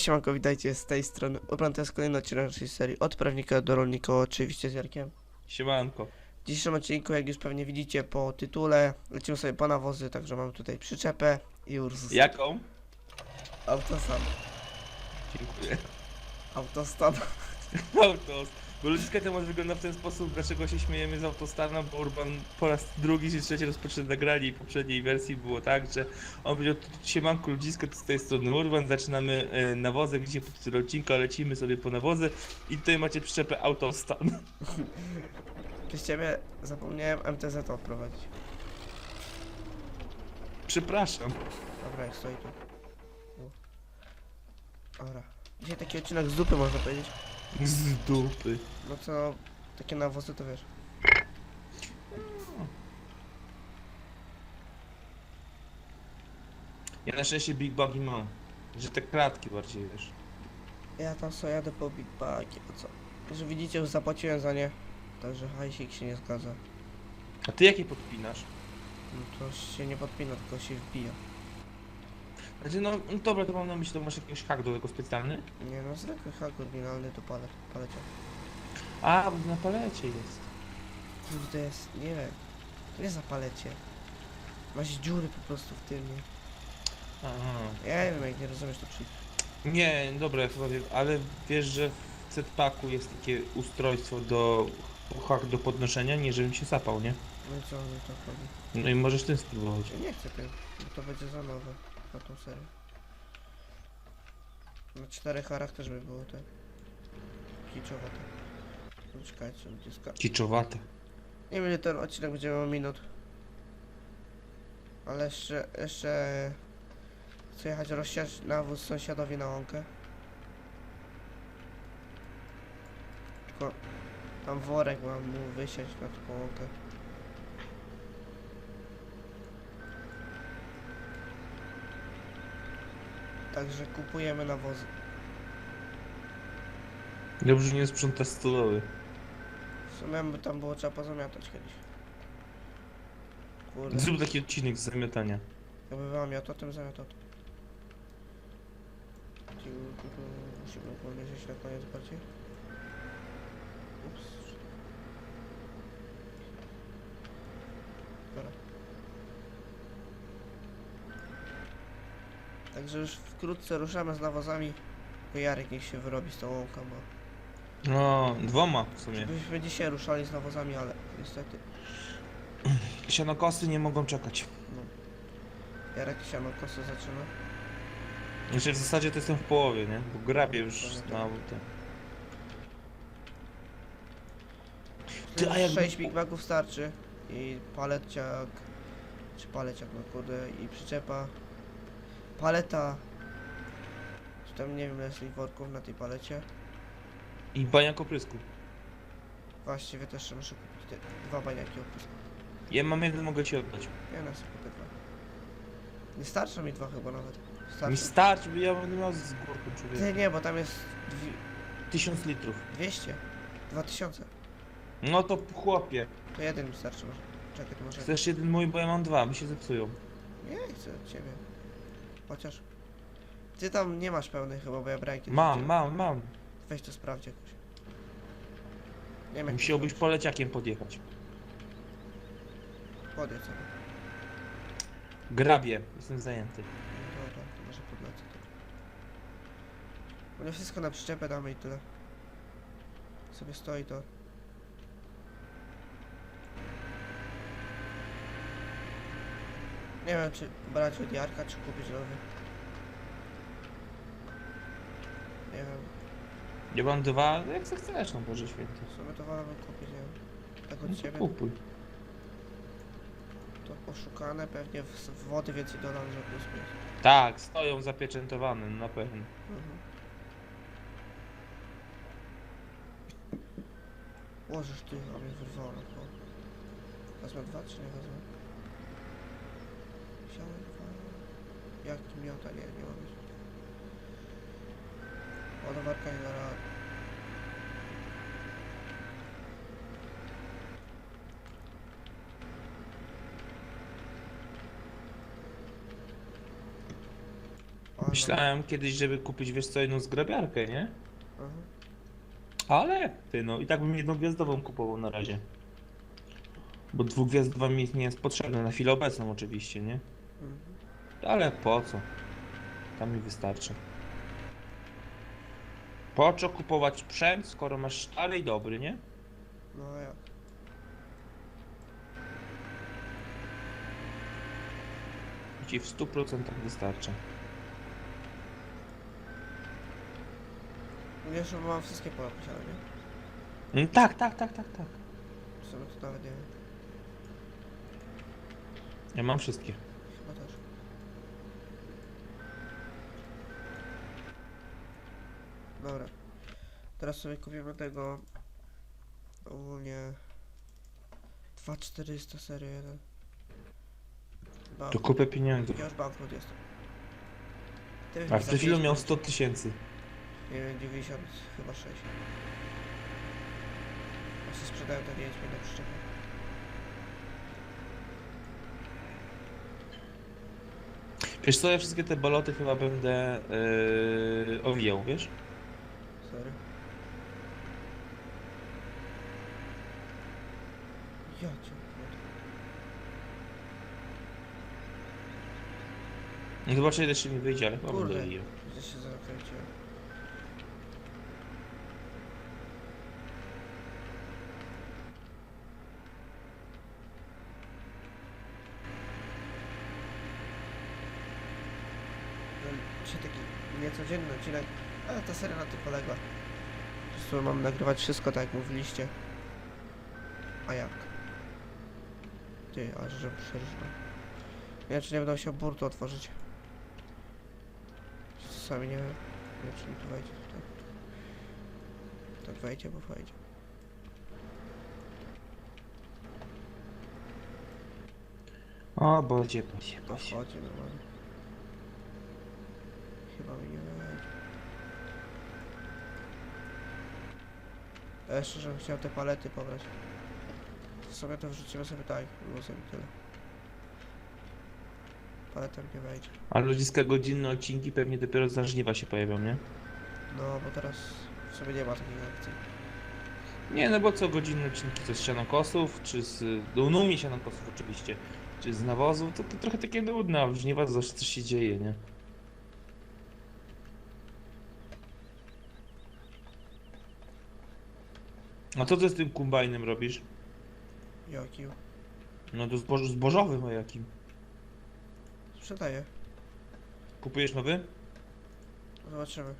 Cześć, siemanko, witajcie z tej strony. Urban to jest kolejny odcinek naszej serii Od prawnika do rolnika, oczywiście z Jarkiem. Siemanko. W dzisiejszym odcinku, jak już pewnie widzicie po tytule, lecimy sobie po nawozy, także mamy tutaj przyczepę i Ursus. Jaką? Autostan. Dziękuję. Autostan. Autos. Bo ludziska temat wygląda w ten sposób, dlaczego się śmiejemy z Autostana, bo Urban po raz drugi czy trzeci rozpoczyna nagranie i w poprzedniej wersji było tak, że on powiedział, siemanko ludziska, to z tej strony Urban, zaczynamy e, nawozy, widzicie po tytule odcinka, lecimy sobie po nawozy i tutaj macie przyczepę Autostan. Przez ciebie zapomniałem MTZ odprowadzić. Przepraszam. Dobra, jak stoi tu. U. Dobra. Dzisiaj taki odcinek z dupy można powiedzieć. Z dupy. No co, takie nawozy to wiesz. Ja na szczęście Big Bugi mam. Że te klatki bardziej, wiesz. Ja tam sobie jadę po Big Bagie, to co? Że widzicie, już zapłaciłem za nie. Także hajsik się nie zgadza. A ty jakie podpinasz? No to się nie podpina, tylko się wbija. Znaczy no, no dobra, to mam na myśli, to masz jakiś hak do tego specjalny? Nie no, zwykły hak oryginalny to palet, palecia. A, bo na palecie jest. Kurde jest, nie wiem. To nie za palecie. Masz dziury po prostu w tym, nie? Aha. Ja nie wiem, jak nie rozumiesz to przyjdzie. Nie, dobra, chyba wiem, ale wiesz, że w setpacku jest takie ustrojstwo do hak do podnoszenia, nie żebym się zapał, nie? No i co mi tak robi? No i możesz tym spróbować. Ja nie chcę tego, bo to będzie za nowe na tą serię. Na czterech harach też by było tak. Kiczowate. No czekajcie. Kiczowate. Nie wiem ten odcinek będzie miał minut. Ale jeszcze, jeszcze chcę jechać rozsiać nawóz sąsiadowi na łąkę. Tylko tam worek mam mu wysiać na taką łąkę. Także kupujemy nawozy. Dobrze, że nie sprząta stodoły. W sumie by tam było trzeba pozamiatać kiedyś. Kurde. Zrób taki odcinek z zamiatania. Jakby była miotła, to bym zamiatał Musimy powiedzieć na koniec bardziej. Ups. Dobra. Także już wkrótce ruszamy z nawozami. Tylko Jarek niech się wyrobi z tą łąką, bo No, dwoma w sumie. byśmy dzisiaj ruszali z nawozami, ale niestety Sianokosy nie mogą czekać. Jarek siano kosę zaczyna. Znaczy w zasadzie to jestem w połowie, nie? Bo grabię już na te. Ty, a jakby- 6 Big Maców starczy i paleciak, czy paleciak, no kurde, i przyczepa, paleta, czy tam nie wiem ile jest worków na tej palecie, I baniak oprysku. właściwie też jeszcze muszę kupić te dwa baniaki opysku, Ja mam jeden, mogę ci oddać. ja na sobie kupię dwa. Nie starczą mi dwa chyba nawet, Mi starczy. starczy, bo ja będę miał z górką Ty człowieka. nie, bo tam jest dwi- 1000 litrów. 200, 2000, No to chłopie. to jeden mi starczy może, czekaj, to może, Chcesz jeden mój, bo ja mam dwa, mi się zepsują. nie chcę od ciebie, chociaż, ty tam nie masz pełnej chyba, bo ja kiedyś Mam, mam, mam. Weź to sprawdź jakoś. Nie wiem jak Musiałbyś to poleciakiem podjechać. Podjedź sobie. Grabię, jestem zajęty. No Dobra, to może podlecę to. Bo wszystko na przyczepę damy i tyle. Sobie stoi to. Nie wiem czy brać od Jarka, czy kupić nowy. Nie wiem, Ja mam dwa, ale jak se chcesz, no Boże Święty. w sumie to wolałbym kupić, nie wiem. Tak No od to ciebie. kupuj. To oszukane, pewnie w, w wody więcej dodam, że plus minus. Tak, stoją zapieczętowane, na pewno. Mhm. Łożysz ty, a mnie wyrwało na koło. Wezmę dwa, czy nie wezmę? Wziąłem dwa. Jak miota? Nie, nie ma być. Ładowarka nie da rady. Myślałem kiedyś, żeby kupić, wiesz co, jedną zgrabiarkę, nie? Aha. Ale, ty no, i tak bym jedną gwiazdową kupował na razie. Bo dwugwiazdowa mi nie jest potrzebna, na chwilę obecną oczywiście, nie? Mhm. Ale po co? Tam mi wystarczy. Po co kupować sprzęt, skoro masz stary i dobry, nie? No jak? I ci w 100% wystarczy. Wiesz, że mam wszystkie pola posiane, nie? Mm, tak, tak, tak, tak, tak. W sumie to nawet nie wiem. Ja mam wszystkie. Chyba też. Dobra. Teraz sobie kupimy tego ogólnie 2400 serii 1. To Bank. kupę pieniędzy. Ja już bankrut jestem. Ty A w tej chwili miał zapłaciłeś, 100 tysięcy. Nie wiem, 90 chyba 6. A się sprzedają te 9 minut przyczepy. Wiesz co, ja wszystkie te baloty chyba będę yy, owijał, wiesz? Sorry. Ja cię. No zobaczę ile jeszcze mi wyjdzie, ale chyba będę Kurde. owijał. Gdzieś się zakręciłem. No, Dzisiaj taki niecodzienny odcinek, ale ta seria na tym polega. Po prostu mam nagrywać wszystko tak jak mówiliście. A jak? Ty, aż że. Nie wiem czy nie będę musiał burtu otworzyć. Sami nie wiem. Nie wiem, czy mi tu wejdzie tutaj. Tak wejdzie, bo wejdzie. O, bodzie, bodzie, To bodzie. wchodzi normalnie. Chyba mi nie wejdzie. Ja jeszcze, żebym chciał te palety pobrać. To sobie to wrzucimy sobie tak, luzem i tyle. Paletem nie wejdzie. A ludziska godzinne odcinki pewnie dopiero za żniwa się pojawią, nie? No, bo teraz w sobie nie ma takich akcji. Nie, no bo co godzinne odcinki to z sianokosów, czy z... No, no mi sianokosów oczywiście. Czy z nawozu, to, to trochę takie nudne, a w żniwa to zawsze coś się dzieje, nie? A co ty z tym kombajnem robisz? Jaki? No to zboż zbożowym, a jakim? Sprzedaję. Kupujesz nowy? Zobaczymy.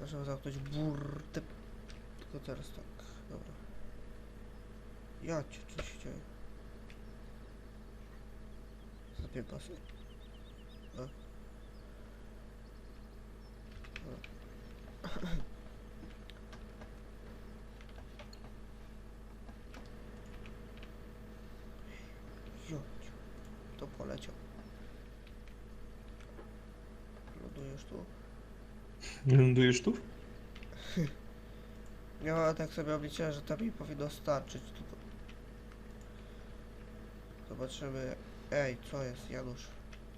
Możemy zamknąć burtę. Tylko teraz tak. Dobra. Ja cię, co się dzieje? Zapię pasy. No. No. Jociu. To poleciał. Lądujesz tu? Lądujesz tu? Ja tak sobie obliczyłem, że to mi powinno starczyć. Tylko... Zobaczymy. Ej, co jest Janusz?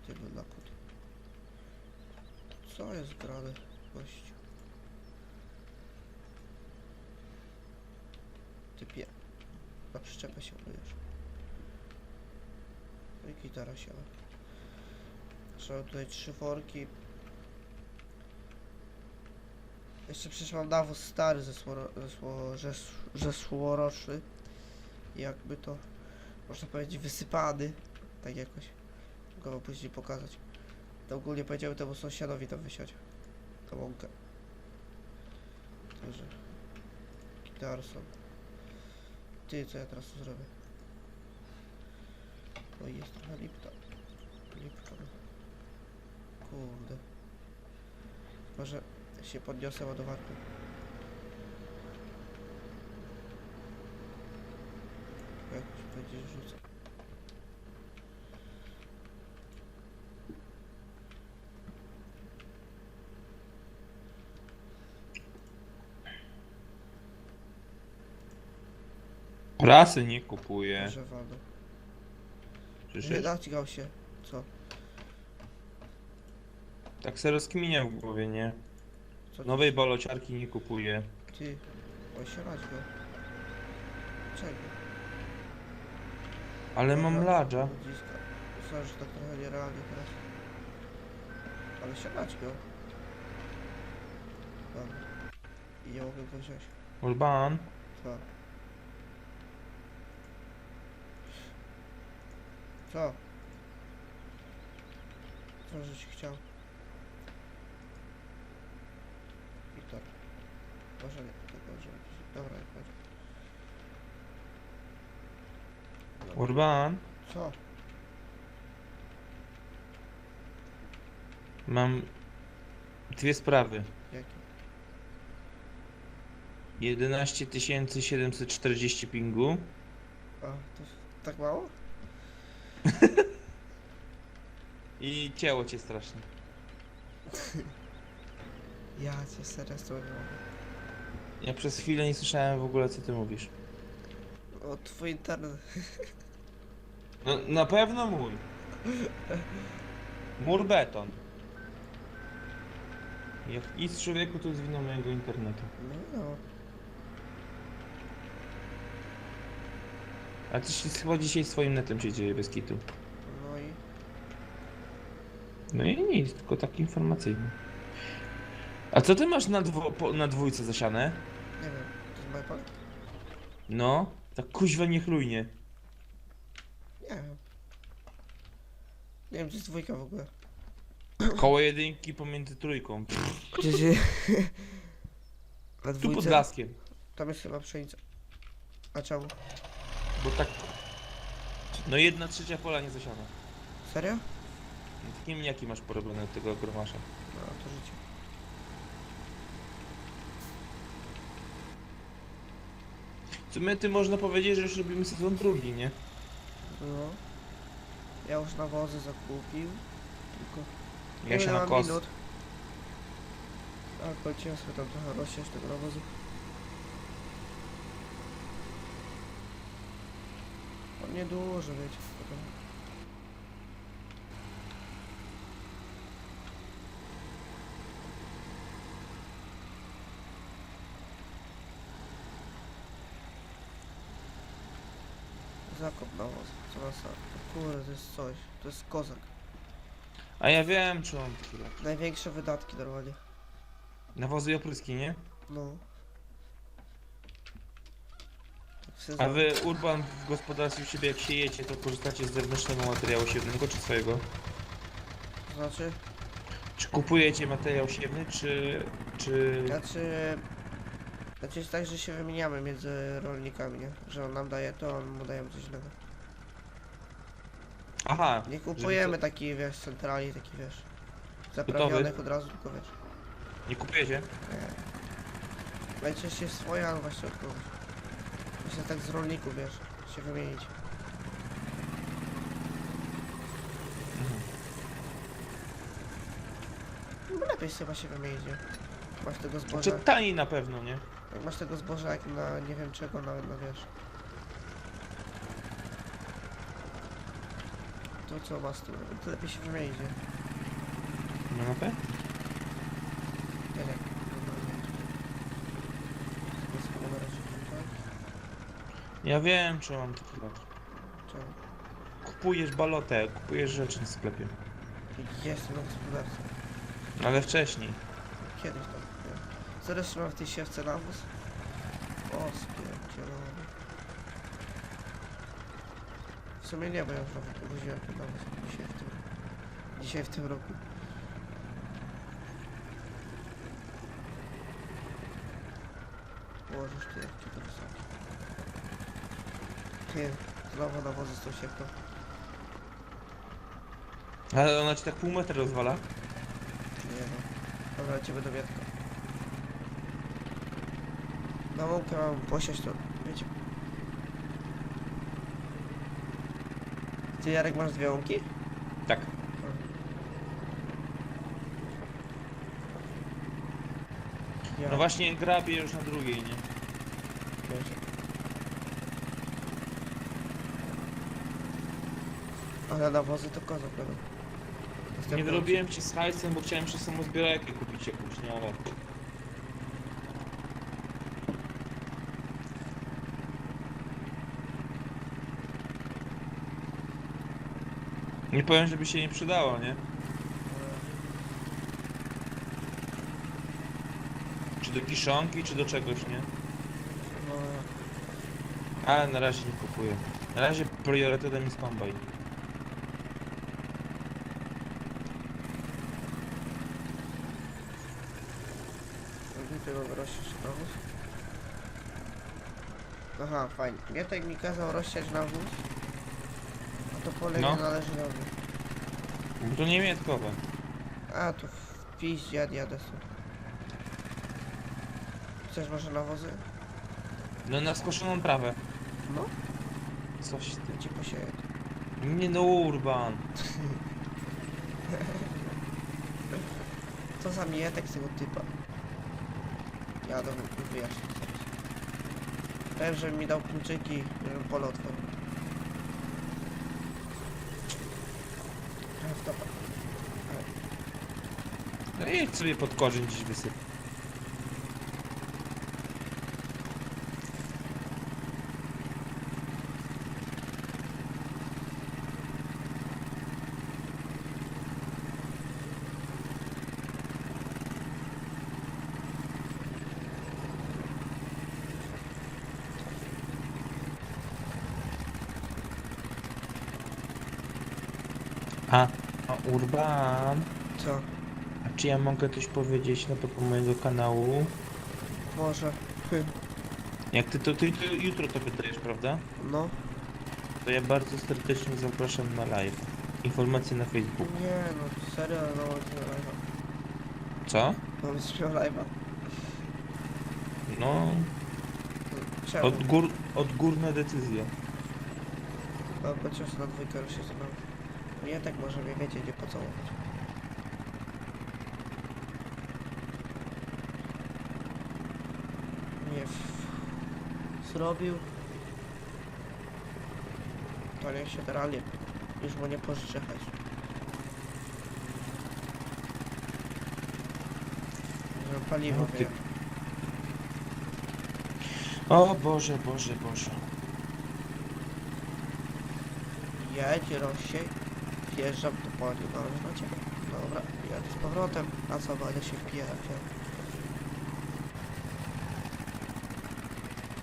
Ty nakut. Co jest grane, gościu? Ty pie... Na przyczepę się ładujesz. No i gitara się. Trzeba tutaj trzy worki. Jeszcze mam nawóz stary ze, słoro, ze. Jakby to można powiedzieć wysypany. Tak jakoś. Mogę później pokazać. To ogólnie powiedziałem temu sąsiadowi tam wysiać. Tą łąkę. Także. Gitarson. Ty, co ja teraz tu zrobię? No i jest trochę lipta. Lipka. no. Kurde. Może się podniosę ładowarką. Jak będzie rzucał. Prasy nie kupuję. Może walnę. Nie naćgał się. Co? Tak se rozkminia w głowie, nie? Co ty- Nowej balociarki nie kupuję. Ty, osiadać go. Czego? Ale mam ladża. Ludziska. Sorry, że tak trochę nierealnie teraz. Ale siadać go. Dobra. I nie mogę go wziąć. Urban, Co? Co? Co żeś chciał? I tak. Może nie. Dobra, jak chodź. Dobra. Urban, Co? mam dwie sprawy. Jakie? 11 740 pingu A, to tak mało? i ciało cię strasznie. Ja cię serio z nie mogę. Ja przez chwilę nie słyszałem w ogóle co ty mówisz. O, twój internet. No na pewno mój. Mur beton. Jak nic człowieku to wina mojego internetu. No. A coś chyba dzisiaj swoim netem się dzieje bez kitu. No i... No i nic, tylko tak informacyjny. A co ty masz na, dwo, po, na dwójce zasiane? Nie wiem, to jest MyPal? No, tak kuźwa niechlujnie. Nie wiem. Nie wiem, gdzie jest dwójka w ogóle. Koło jedynki pomiędzy trójką. Gdzie się... Na Tu pod dwójce? blaskiem. Tam jest chyba pszenica. A czemu? Bo tak... No jedna trzecia pola nie zasiana. Serio? No tak nie wiem jaki masz porobiony od tego gromasza. No, to życie. W sumie ty można powiedzieć, że już robimy sezon drugi, nie? No. Ja już nawozy zakupił. Tylko... Ja Nie się na mam kos... minut. A, kończyłem sobie tam trochę rozsiać tego nawozu. On nieduży, wiecie. Co. Kurde, to jest coś. To jest kozak. A ja wiem, czy on tyle. Największe wydatki normalnie. Nawozy i opryski, nie? No. Tak w A sezonie. wy, Urban, w gospodarstwie u siebie jak siejecie, to korzystacie z zewnętrznego materiału siewnego, czy swojego? Znaczy, Czy kupujecie materiał siewny, czy... czy... znaczy, znaczy jest tak, że się wymieniamy między rolnikami, nie? Że on nam daje to, on mu daje coś innego. Aha, Nie kupujemy takich, wiesz, centrali, takich, wiesz, zaprawionych od razu, tylko wiesz. nie kupujecie? Nie. Najczęściej swoje, ale właśnie od kogoś. Myślę tak z rolników, wiesz, się wymienić. Mhm. No lepiej chyba się wymienić, nie? Masz tego zboża. Znaczy taniej na pewno, nie? Jak masz tego zboża jak na nie wiem czego, na, na wiesz. To co z tym? To lepiej się? No na na razie tutaj. Ja wiem, czy mam taki lot. Czemu? Kupujesz balotę, kupujesz rzeczy w sklepie. Jestem na gospodarce. Ale wcześniej. Kiedyś tam kupiłem. Zaraz mam w tej siewce nawóz. O, spierdzielony. W sumie nie, bo ja już nawet uwoziłem ten nawóz dzisiaj w tym, dzisiaj w tym roku. Położysz ty, jak ci to wysokie. Ty, znowu nawozy z tą siewką. Ale ona ci tak pół metra rozwala. Nie no. Dobra, lecimy do Wietka. Na łąkę mam posiać to, wiecie. Ty Jarek masz dwie łąki? Tak. Ja. No właśnie grabie już na drugiej, nie? Wiecie. Ale nawozy to kozak będą. Nie wyrobiłem ci z hajsem, bo chciałem jeszcze samozbierajkę kupić jakąś, nie ale... Nie powiem, żeby się nie przydało, nie? Czy do kiszonki, czy do czegoś, nie? No, Ale na razie nie kupuję. Na razie priorytetem jest kombajn. Gdzie tego wyrościsz nawóz? Aha, fajnie. Mietek mi kazał rozsiać nawóz. To pole No. nie należy do mnie. Bo to niemieckowe. A, to w piździe jadę, jadę stąd. Chcesz może nawozy? No na skoszoną trawę. No, Coś ty. ci posieję. Nie no urban. Co za mietek z tego typa? Ja to wy- wyjaśnię zaraz. Wiem, że mi dał kluczyki, żebym pole otworzył. Dobra. No jedź sobie pod korzeń dziś wysyp. A, a Urban, Co? a czy ja mogę coś powiedzieć na propos mojego kanału? Może. Hm, Jak ty to, ty, ty jutro to wydajesz, prawda? No. To ja bardzo serdecznie zapraszam na live. Informacje na Facebooku. Nie no, serio, no mam z live'a. Co? Mam z live'a. No, Czemu? od gór, odgórna decyzja. No, chociaż na dwójkę już jest mam. Nie tak może mnie wiecie gdzie pocałować. Nie w... zrobił. To niech się teraz. Już mu nie pożyczę hajsu. Że paliwo No ty-. O Boże, Boże, Boże. Jedź, rozsiej. Wjeżdżam do poli, dobrze na ciebie. Dobra, jadę z powrotem. A co, będę się wpierać.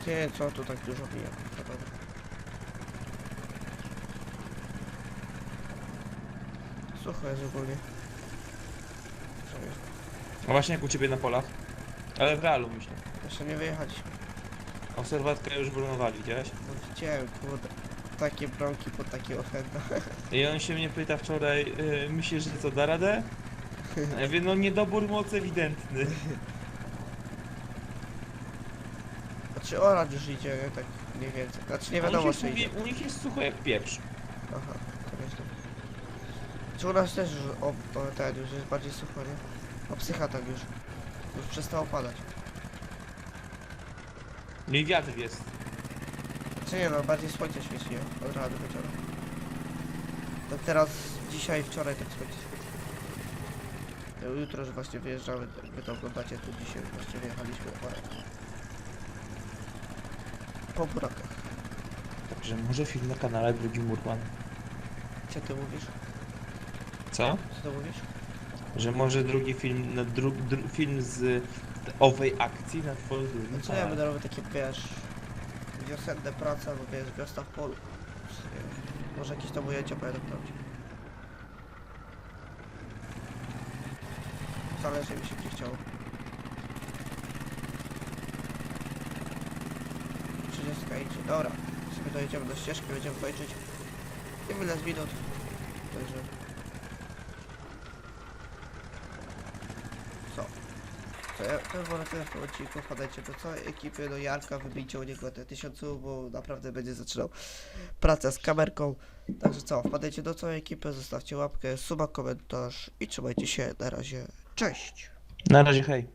Ty, co tu tak dużo bije? No dobra. Sucho jest ogólnie. Co jest? A właśnie jak u ciebie na polach? Ale w realu myślę. Jeszcze nie wyjechaliśmy. Obserwatka już bronowali, widziałeś? No widziałem, kurde. Takie bronki po takie ofenda. I on się mnie pyta wczoraj, yy, myślisz, że co, da radę? A Ja mówię, no niedobór mocy ewidentny. Znaczy orać już idzie, nie? tak mniej więcej. Znaczy nie u wiadomo nich czy jest, idzie. U nich jest sucho jak pieprz. Aha, to nieźle. Czy u nas też już, o, o, ten już jest bardziej sucho, nie? O psycha tak już. Już przestało padać. No i wiatr jest. Czy nie no, bardziej słońce świeci? Od rana do wieczora. Tak teraz, dzisiaj, wczoraj tak słońce świeci. Jutro już właśnie wyjeżdżamy, wy to oglądacie, to dzisiaj właśnie wyjechaliśmy o Po burakach. Także może film na kanale Drugi Murman. Co ty mówisz? Co? Co ty mówisz? Że może drugi film, na dru, dru, film z owej akcji na twoim drugim No co ja będę robił takie, wiesz, wiosenne prace, albo wiesz, wiosna w polu. Może jakieś tam ujęcia pojadą robić. Zależy mi się gdzie chciało. 30 idzie. Dobra, sobie dojedziemy do ścieżki, będziemy kończyć. Z minut. Także... Co? To ja to wolę tyle w tym odcinku. Wpadajcie do całej ekipy, do Jarka, wybijcie u niego te tysiącu, bo naprawdę będzie zaczynał pracę z kamerką. Także co, wpadajcie do całej ekipy, zostawcie łapkę, suba, komentarz i trzymajcie się. Na razie, cześć! Na razie, hej.